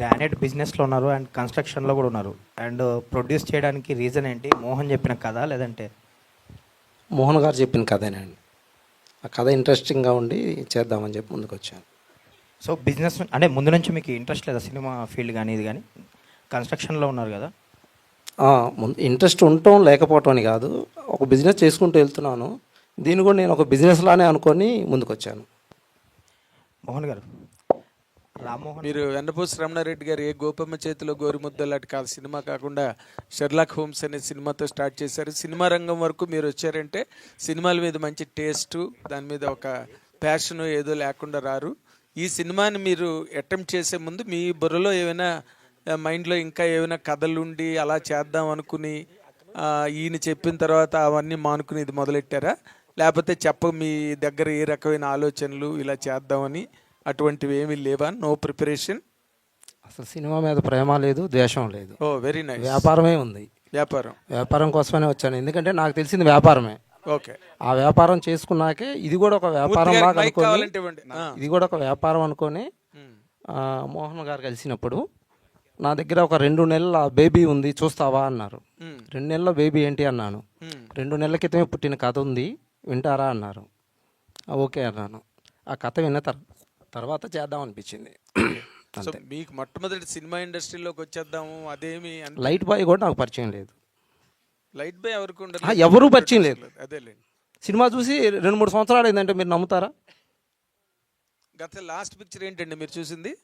Granite బిజినెస్లో ఉన్నారు and కన్స్ట్రక్షన్లో కూడా ఉన్నారు. అండ్ ప్రొడ్యూస్ చేయడానికి రీజన్ ఏంటి? మోహన్ చెప్పిన కథ లేదంటే? మోహన్ గారు చెప్పిన కథేనండి ఆ కథ ఇంట్రెస్టింగ్గా ఉండి చేద్దామని చెప్పి ముందుకు వచ్చాను సో బిజినెస్ అంటే ముందు నుంచి మీకు ఇంట్రెస్ట్ లేదా సినిమా ఫీల్డ్ కానీ ఇది కానీ? కన్స్ట్రక్షన్లో ఉన్నారు కదా? ఇంట్రెస్ట్ ఉండటం లేకపోవటం అని కాదు. ఒక బిజినెస్ చేసుకుంటూ వెళ్తున్నాను. దీన్ని కూడా నేను ఒక బిజినెస్ లానే అనుకొని ముందుకు వచ్చాను మోహన్ గారు రామ్మోహన్ మీరు వెన్నపూసి రమణారెడ్డి గారు ఏ గోపమ్మ చేతిలో గోరుముద్ద లాంటి కాదు సినిమా కాకుండా షెర్లాక్ హోమ్స్ అనే సినిమాతో స్టార్ట్ చేశారు. సినిమా రంగం వరకు మీరు వచ్చారంటే సినిమాల మీద మంచి టేస్ట్ దాని మీద ఒక ప్యాషన్ ఏదో లేకుండా రారు. ఈ సినిమాని మీరు అటెంప్ట్ చేసే ముందు మీ బుర్రలో ఏమైనా మైండ్లో ఇంకా ఏమైనా కథలు ఉండి అలా చేద్దాం అనుకుని ఈయన చెప్పిన తర్వాత అవన్నీ మానుకుని ఇది మొదలెట్టారా? లేకపోతే చెప్ప మీ దగ్గర ఏ రకమైన ఆలోచనలు ఇలా చేద్దామని అటువంటివి ఏమీ లేవా? నో ప్రిపరేషన్ అసలు సినిమా మీద ప్రేమ లేదు ద్వేషం లేదు. ఓ వెరీ నైస్ వ్యాపారమే ఉంది. వ్యాపారం. వ్యాపారం కోసమనే వచ్చాను. ఎందుకంటే నాకు తెలిసింది వ్యాపారమే. ఓకే ఆ వ్యాపారం చేసుకున్నాకే ఇది కూడా ఒక వ్యాపారం లాగా అనుకొని. ఇది కూడా ఒక వ్యాపారం అనుకొని. ఆ, మోహన్ గారు కలిసినప్పుడు నా దగ్గర ఒక రెండు నెలల బేబీ ఉంది చూస్తావా అన్నారు. ఉమ్. రెండు నెలల బేబీ ఏంటి అన్నాను. ఉమ్. రెండు నెలల క్రితమే పుట్టిన కథ ఉంది వింటారా అన్నారు. ఓకే అన్నాను. ఆ కథ విన్న తర్- తర్వాత చేద్దాం అనిపించింది. సో మీకు మొట్టమొదటి సినిమా ఇండస్ట్రీలోకి వచ్చేద్దాము అదేమి అన్- లైట్ బాయ్ కూడా నాకు పరిచయం లేదు. లైట్ బై ఎవరికి ఉండదు? ఆ, ఎవరూ పరిచయం లేదు. అదేలేండి సినిమా చూసి రెండు మూడు సంవత్సరాలు అయిందంటే మీరు నమ్ముతారా? గత లాస్ట్ పిక్చర్ ఏంటండి మీరు చూసింది?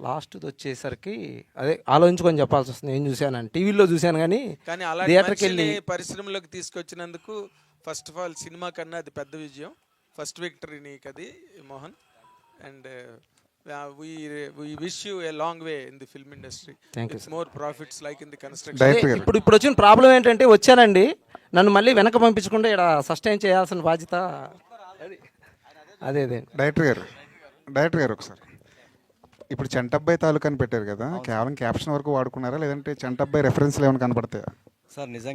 లాస్ట్ది వచ్చేసరికి అదే ఆలోచించుకొని చెప్పాల్సి వస్తుంది. ఏం చూశానని టీవీలో చూశాను కానీ కానీ అలాంటి థియేటర్కి వెళ్ళి పరిశ్రమలోకి తీసుకొచ్చినందుకు ఫస్ట్ ఆఫ్ ఆల్ సినిమా కన్నా అది పెద్ద విజయం. ఫస్ట్ విక్టరీ నీకు అది Mohan. And we wish you a long way in the film industry Thank you, it's more profits like in the construction ఇప్పుడు ఇప్పుడు వచ్చిన ప్రాబ్లం ఏంటంటే వచ్చానండి. నన్ను మళ్ళీ వెనక పంపించకుండా ఇక్కడ సస్టైన్ చేయాల్సిన బాధ్యత అదే. అదే డైరెక్టర్ గారు డైరెక్టర్ గారు ఒకసారి. ఇప్పుడు చంటబ్బాయి తాలూకా అని పెట్టారు కదా కేవలం క్యాప్షన్ వరకు వాడుకున్నారా లేదంటే చంటబ్బాయి రెఫరెన్స్లు ఏమైనా కనపడతాయా? సార్ నిజంగా